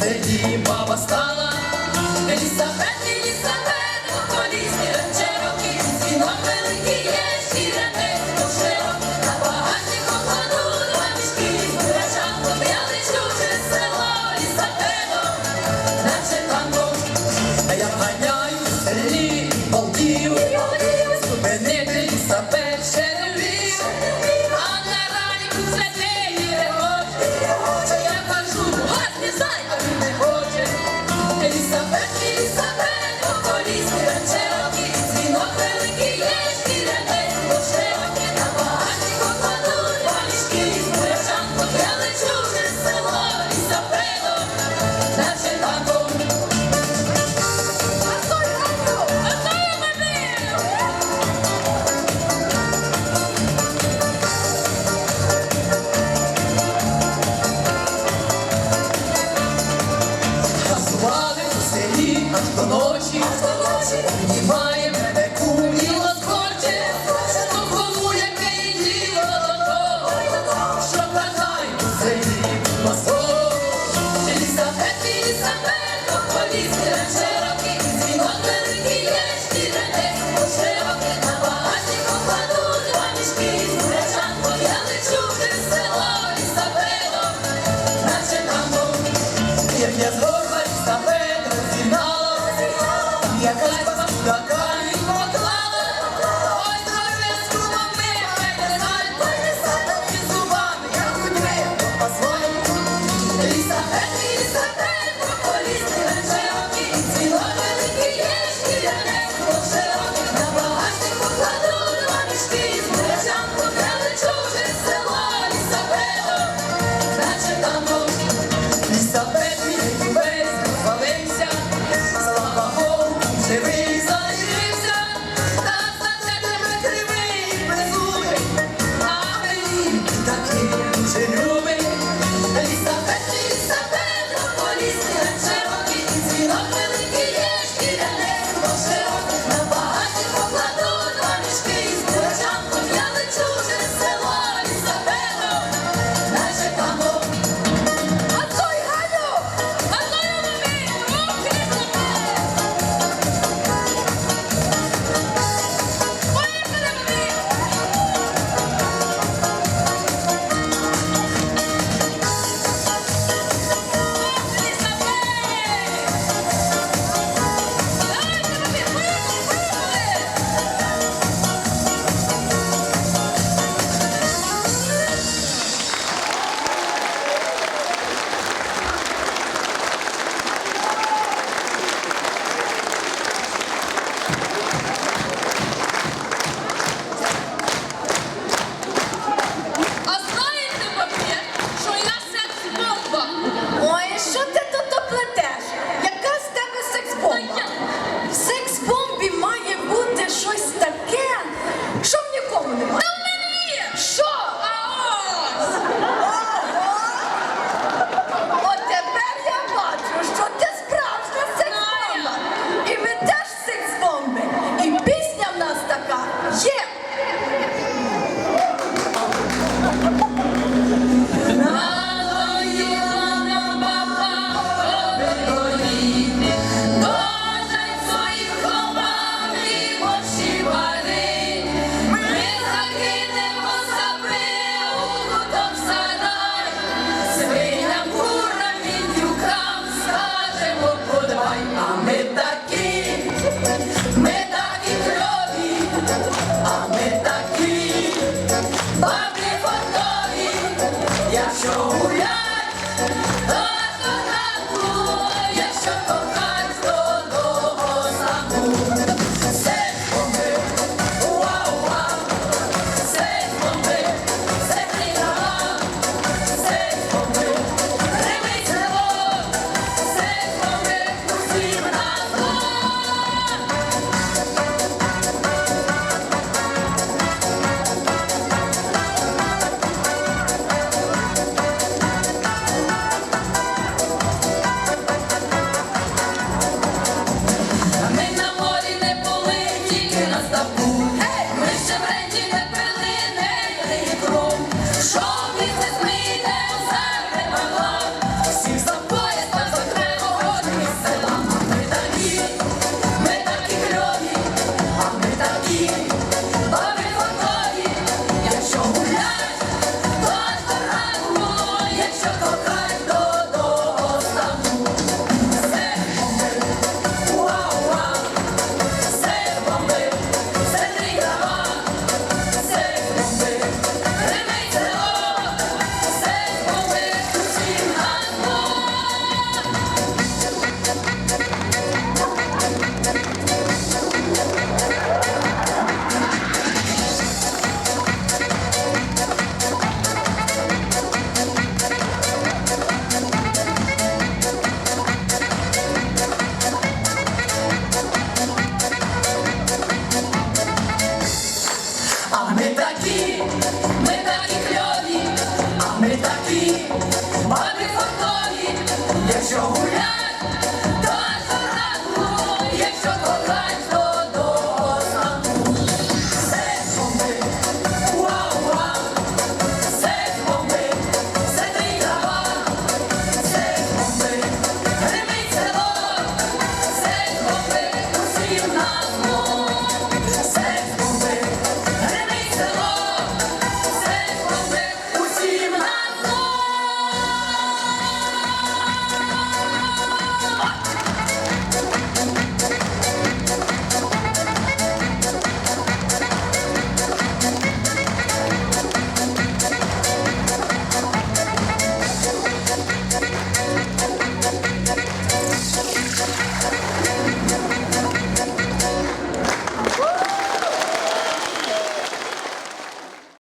найкрутіша на баба стала. Елісабет, Елісабет, у колісні речероки, сінок великий є, шкіряне душеро, на багатні покладу два мішки, збирачам яличку через село Елісабето, наче танго, а я ганяю в селі, балдію,